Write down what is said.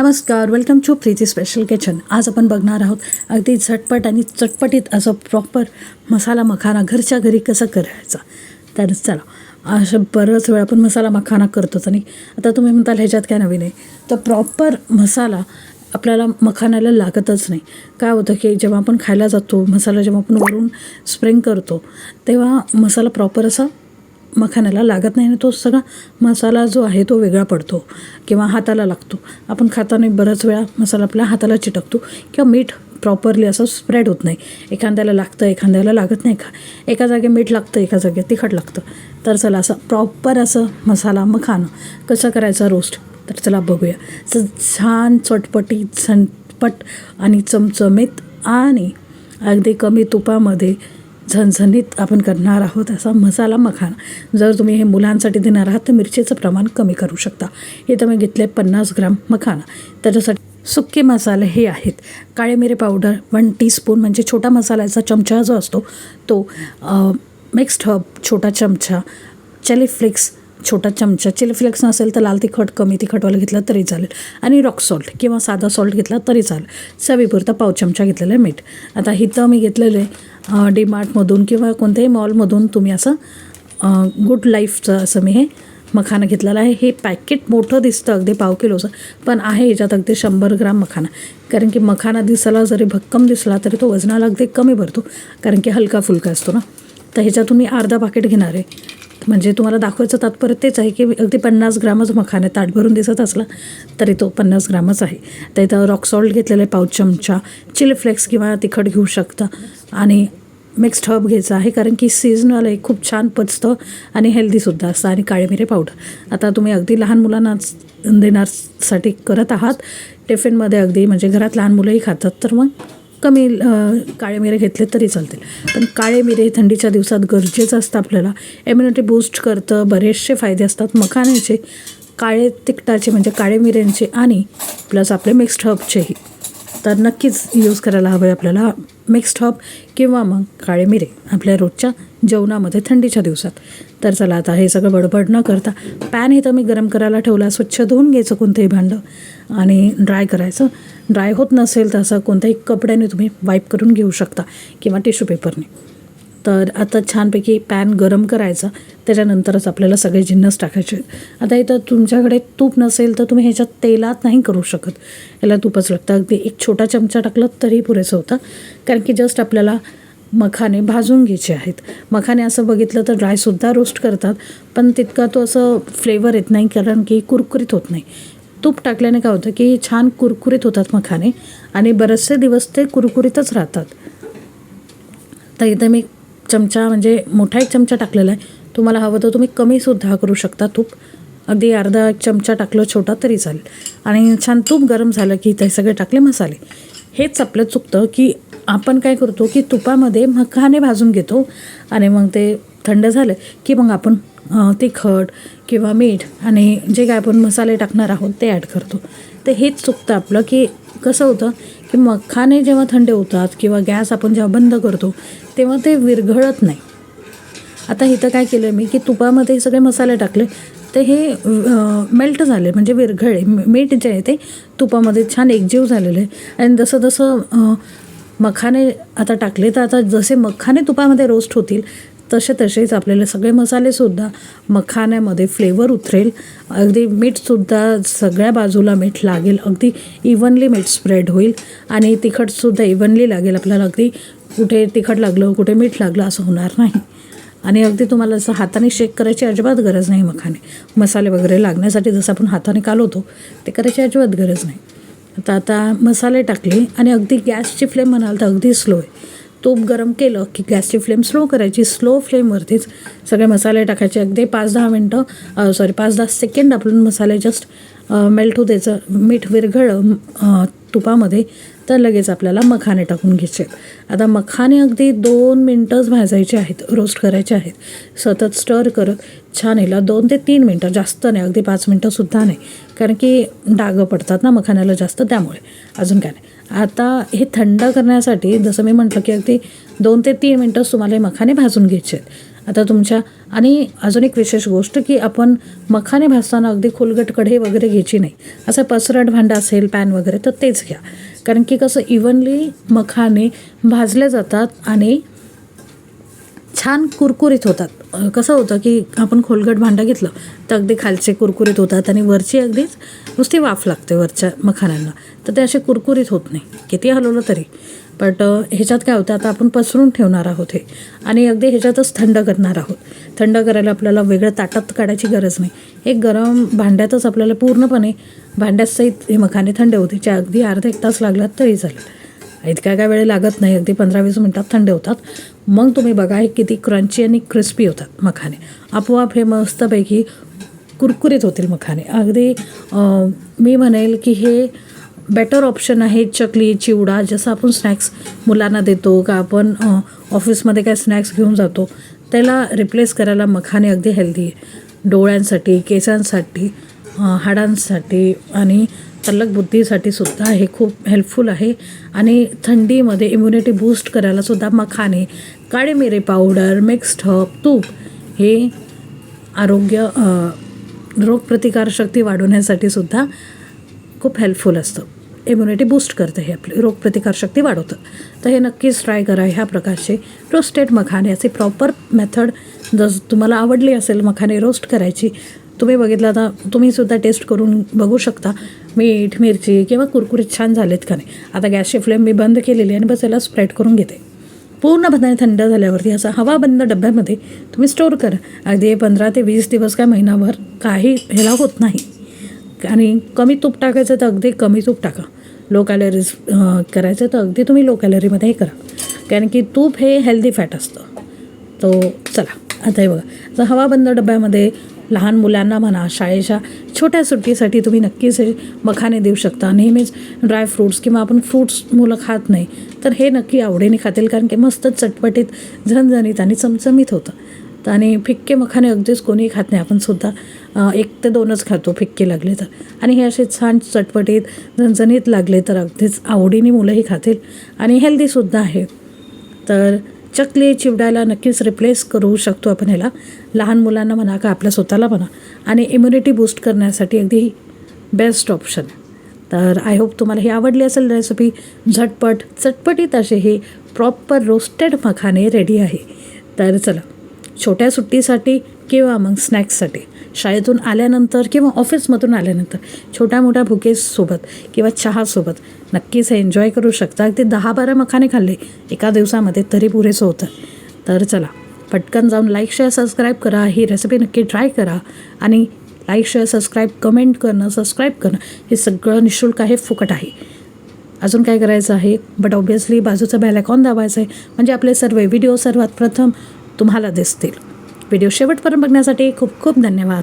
नमस्कार welcome to Preeti special kitchen आज आपण बघणार आहोत अगदी झटपट आणि चटपटीत असं प्रॉपर मसाला मखाना घरच्या घरी कसं करायचा. तर चला असं बरंच वेळ आपण मसाला मखाना करतोच आणि आता तुम्ही म्हणताल ह्याच्यात काय नवीन आहे. तर प्रॉपर मसाला आपल्याला मखाण्याला लागतच नाही. काय होतं की जेव्हा आपण खायला जातो मसाला जेव्हा आपण वरून स्प्रिंग करतो तेव्हा मसाला प्रॉपर असा मखाण्याला लागत नाही आणि तो सगळा मसाला जो आहे तो वेगळा पडतो किंवा हाताला लागतो. आपण खाताना बऱ्याच वेळा मसाला आपल्या हाताला चिटकतो किंवा मीठ प्रॉपरली असं स्प्रेड होत नाही. एखाद्याला लागतं एखाद्याला लागत नाही. का एका जागे मीठ लागतं एका जागे तिखट लागतं. तर चला असं प्रॉपर असं मसाला मखाना कसं करायचा रोस्ट तर चला बघूया. असं छान चटपटीत झणपट आणि चमचमीत आणि अगदी कमी तुपामध्ये झणझणीत आपण करणार आहोत असा मसाला मखाना. जर तुम्ही हे मुलांसाठी देणार आहात तर मिरचीचं प्रमाण कमी करू शकता. हे तुम्ही घेतले पन्नास ग्राम मखाना. त्याच्यासाठी सुके मसाले हे आहेत. काळे मिरे पावडर वन टीस्पून म्हणजे छोटा मसाल्याचा चमचा जो असतो तो मिक्स्ड हब छोटा चमचा चिली फ्लेक्स छोटा चमचा चिली फ्लेक्स नसेल तर लाल तिखट कमी तिखटवाला घेतला तरी चालेल. आणि रॉक सॉल्ट किंवा साधा सॉल्ट घेतला तरी चालेल. चवीपुरता पाव चमचा घेतलेला आहे मीठ. आता इथं मी घेतलेलं आहे डीमार्टमधून किंवा कोणत्याही मॉलमधून तुम्ही असं गुड लाईफचं असं मी हे मखाना घेतलेला आहे. हे पॅकेट मोठं दिसतं अगदी पाव किलोचं पण आहे याच्यात अगदी शंभर ग्राम मखाना. कारण की मखाना दिसायला जरी भक्कम दिसला तरी तो वजनाला अगदी कमी भरतो. कारण की हलका फुलका असतो ना. तर ह्याच्यातून मी अर्धा पाकिट घेणार आहे. म्हणजे तुम्हाला दाखवायचं तात्पर्य तेच आहे की अगदी पन्नास ग्रामच मखाने ताट भरून दिसत असला तरी तो पन्नास ग्रामच आहे. तर इथं रॉक सॉल्ट घेतलेलं आहे पाव चमचा चिली फ्लेक्स किंवा तिखट घेऊ शकता. आणि मिक्स्ड हब घ्यायचं आहे कारण की सीझनल आहे खूप छान पचतं आणि हेल्दीसुद्धा असतं आणि काळे मिरे पावडर आता तुम्ही अगदी लहान मुलांना देण्यासाठी करत आहात. टिफिनमध्ये अगदी म्हणजे घरात लहान मुलंही खातात तर मग कमी काळे मिरे घेतले तरी चालतील. पण काळे मिरे थंडीच्या दिवसात गरजेचं असतं आपल्याला. इम्युनिटी बूस्ट करतं बरेचसे फायदे असतात. मखाण्याचे काळे तिखटाचे म्हणजे काळे मिऱ्यांचे आणि प्लस आपले मिक्स्ड हर्बचेही तर नक्कीच यूज करायला हवे आपल्याला मिक्स्ड हर्ब किंवा मग काळे मिरे आपल्या रोजच्या जेवणामध्ये थंडीच्या दिवसात. तर चला आता हे सगळं बडबड न करता पॅन हे तर मी गरम करायला ठेवला स्वच्छ धुवून घ्यायचं कोणतंही भांडं आणि ड्राय करायचं. ड्राय होत नसेल तर असं कोणत्याही कपड्याने तुम्ही वाईप करून घेऊ शकता किंवा टिश्यू पेपरने तर आता छानपैकी पॅन गरम करायचा त्याच्यानंतरच आपल्याला सगळे जिन्नस टाकायचे. आता इथं तुमच्याकडे तूप नसेल तर तुम्ही ह्याच्यात तेलात नाही करू शकत. याला तूपच लागतं. अगदी एक छोटा चमचा टाकलं तरी पुरेसं होतं. कारण की जस्ट आपल्याला मखाने भाजून घ्यायचे आहेत. मखाने असं बघितलं तर ड्रायसुद्धा रोस्ट करतात पण तितका तो असं फ्लेवर येत नाही कारण की कुरकुरीत होत नाही. तूप टाकल्याने काय होतं की छान कुरकुरीत होतात मखाने आणि बरेचसे दिवस ते कुरकुरीतच राहतात. तर इथं मी चमचा म्हणजे मोठा एक चमचा टाकलेला आहे. तुम्हाला हवं तर तुम्ही कमीसुद्धा करू शकता तूप. अगदी अर्धा एक चमचा टाकलं छोटा तरी चालेल. आणि छान तूप गरम झालं की ते सगळे टाकले मसाले. हेच आपलं चुकतं की आपण काय करतो की तुपामध्ये मखाने भाजून घेतो आणि मग ते थंड झालं की मग आपण तिखट किंवा मीठ आणि जे काय आपण मसाले टाकणार आहोत ते ॲड करतो. तर हेच चुकतं आपलं की कसं होतं की मखाने जेव्हा थंड होतात किंवा गॅस आपण जेव्हा बंद करतो तेव्हा ते विरघळत नाही. आता इथं काय केलं मी की तुपामध्ये सगळे मसाले टाकले तर हे मेल्ट झाले म्हणजे विरघळे मीठ जे आहे ते तुपामध्ये छान एकजीव झालेलं आहे. आणि जसं जसं मखाने आता टाकले तर आता जसे मखाने तुपामध्ये रोस्ट होतील तसे तसेच आपल्याला सगळे मसालेसुद्धा मखाण्यामध्ये फ्लेवर उतरेल. अगदी मीठसुद्धा सगळ्या बाजूला मीठ लागेल अगदी इव्हनली मीठ स्प्रेड होईल. आणि तिखटसुद्धा इव्हनली लागेल आपल्याला अगदी कुठे तिखट लागलं कुठे मीठ लागलं असं होणार नाही. आणि अगदी तुम्हाला असं हाताने शेक करायची अजिबात गरज नाही मखाने. मसाले वगैरे लागण्यासाठी जसं आपण हाताने कालवतो ते करायची अजिबात गरज नाही. आता आता मसाले टाकले आणि अगदी गॅसची फ्लेम म्हणाल तर अगदी स्लो आहे. तूप गरम केलं की गॅसची फ्लेम स्लो करायची. स्लो फ्लेमवरतीच सगळे मसाले टाकायचे. अगदी पाच दहा मिनटं सॉरी पाच दहा सेकंड आपण मसाले जस्ट मेल्ट होऊ द्यायचं. मीठ विरघळलं तुपामध्ये. तर लगेच आपल्याला मखाने टाकून घ्यायचे. आता मखाने अगदी दोन मिनटंच भाजायचे आहेत रोस्ट करायचे आहेत. सतत स्टर करत छान हिला दोन ते तीन मिनटं जास्त नाही अगदी पाच मिनटंसुद्धा नाही. कारण की डागं पडतात ना मखाण्याला जास्त त्यामुळे. अजून काय नाही. आता हे थंड करण्यासाठी जसं मी म्हटलं की अगदी दोन ते तीन मिनटंच तुम्हाला हे मखाने भाजून घ्यायचे आहेत. आता तुमच्या आणि अजून एक विशेष गोष्ट की आपण मखाने भाजताना अगदी खोलगट कढई वगैरे घ्यायची नाही. असं पसरट भांडं असेल पॅन वगैरे तर तेच घ्या. कारण की कसं इव्हनली मखाने भाजले जातात आणि छान कुरकुरीत होतात. कसं होतं की आपण खोलगट भांडं घेतलं तर अगदी खालचे कुरकुरीत होतात आणि वरची अगदीच नुसती वाफ लागते वरच्या मखाण्यांना तर ते असे कुरकुरीत होत नाही. किती हलवलं तरी. बट uh, ह्याच्यात काय होतं आता आपण पसरून ठेवणार आहोत हे. आणि अगदी ह्याच्यातच थंड करणार आहोत. थंड करायला आपल्याला वेगळं ताटात काढायची गरज नाही. एक गरम भांड्यातच आपल्याला पूर्णपणे भांड्यात सहित हे मखाने थंड होते. जे अगदी अर्धा एक तास लागला तरी चालेल. इतका काय वेळ लागत नाही. अगदी पंधरा वीस मिनटात थंड होतात. मग तुम्ही बघा हे किती क्रंची आणि क्रिस्पी होतात मखाने. आपोआप हे मस्तपैकी कुरकुरीत होतील मखाने. अगदी मी म्हणेल की हे बेटर ऑप्शन आहे चकली चिवडा जसं आपण स्नॅक्स मुलांना देतो का आपण ऑफिसमध्ये काय स्नॅक्स घेऊन जातो त्याला रिप्लेस करायला मखाने अगदी हेल्दी आहे. डोळ्यांसाठी केसांसाठी हाडांसाठी आणि तल्लक बुद्धीसाठी सुद्धा हे खूप हेल्पफुल आहे. आणि थंडीमध्ये इम्युनिटी बूस्ट करायला सुद्धा मखाने काळे मिरे पावडर मिक्स्ड हब तूप हे आरोग्य रोगप्रतिकारशक्ती वाढवण्यासाठी सुद्धा खूप हेल्पफुल असतं. इम्युनिटी बूस्ट करतं हे आपली. रोगप्रतिकारशक्ती वाढवतं. तर हे नक्कीच ट्राय करा ह्या प्रकारचे रोस्टेड मखाने. असे प्रॉपर मेथड जर तुम्हाला आवडली असेल मखाने रोस्ट करायची तुम्ही बघितलं आता तुम्ही सुद्धा टेस्ट करून बघू शकता. मीठ मिरची किंवा कुरकुरीत छान झालेत का नाही. आता गॅसची फ्लेम मी बंद केलेली आणि बस याला स्प्रेड करून घेते. पूर्णपणे थंड झाल्यावरती असा हवाबंद डब्यामध्ये तुम्ही स्टोअर करा. अगदी पंधरा ते वीस दिवस काय महिनाभर काही ह्याला होत नाही. आणि कमी तूप टाकायचं तर अगदी कमी तूप टाका. लो कॅलरीज करायचं तर अगदी तुम्ही लो कॅलरीमध्ये हे करा. कारण की तूप हे हेल्दी फॅट असतं. तो चला आता हे बघा. जर हवाबंद डब्यामध्ये लहान मुलांना म्हणा शाळेच्या छोट्या सुट्टीसाठी तुम्ही नक्कीच हे मखाने देऊ शकता. नेहमीच ड्राय फ्रूट्स किंवा आपण फ्रूट्स मुलं खात नाही तर हे नक्की आवडीने खातील. कारण की मस्त चटपटीत झणझणीत आणि चमचमीत होतं. तर आणि फिक्के मखाने अगदीच कोणीही खात नाही. आपण सुद्धा एक ते दोनच खातो फिक्के लागले तर. आणि हे असे छान चटपटीत झणझणीत लागले तर अगदीच आवडीने मुलंही खातील आणि हेल्दीसुद्धा आहे तर चकली चिवड्याला नक्कीच रिप्लेस करू शकतो आपण ह्याला. लहान मुलांना म्हणा का आपल्या स्वतःला म्हणा. आणि इम्युनिटी बूस्ट करण्यासाठी अगदी बेस्ट ऑप्शन तर आय होप तुम्हाला ही आवडली असेल रेसिपी झटपट चटपटीत असे हे प्रॉपर रोस्टेड मखाने रेडी आहे. तर चला छोट्या सुट्टीसाठी किंवा मग स्नॅक्ससाठी शाळेतून आल्यानंतर किंवा ऑफिसमधून आल्यानंतर छोट्या मोठ्या भुकेसोबत किंवा चहासोबत नक्कीच हे एन्जॉय करू शकता. अगदी दहा बारा मखाने खाल्ले एका दिवसामध्ये तरी पुरेसं होतं. तर चला पटकन जाऊन लाईक शेअर सबस्क्राईब करा. ही रेसिपी नक्की ट्राय करा आणि लाईक शेअर सबस्क्राईब कमेंट करणं सबस्क्राईब करणं हे सगळं निशुल्क आहे फुकट आहे. अजून काय करायचं आहे? बट ऑब्व्हियसली बाजूचं बेल आयकॉन दाबायचं आहे म्हणजे आपले सर्व व्हिडिओ सर्वात प्रथम तुम्हाला दिसतील. व्हिडिओ शेवटपर्यंत बघण्यासाठी खूप खूप धन्यवाद.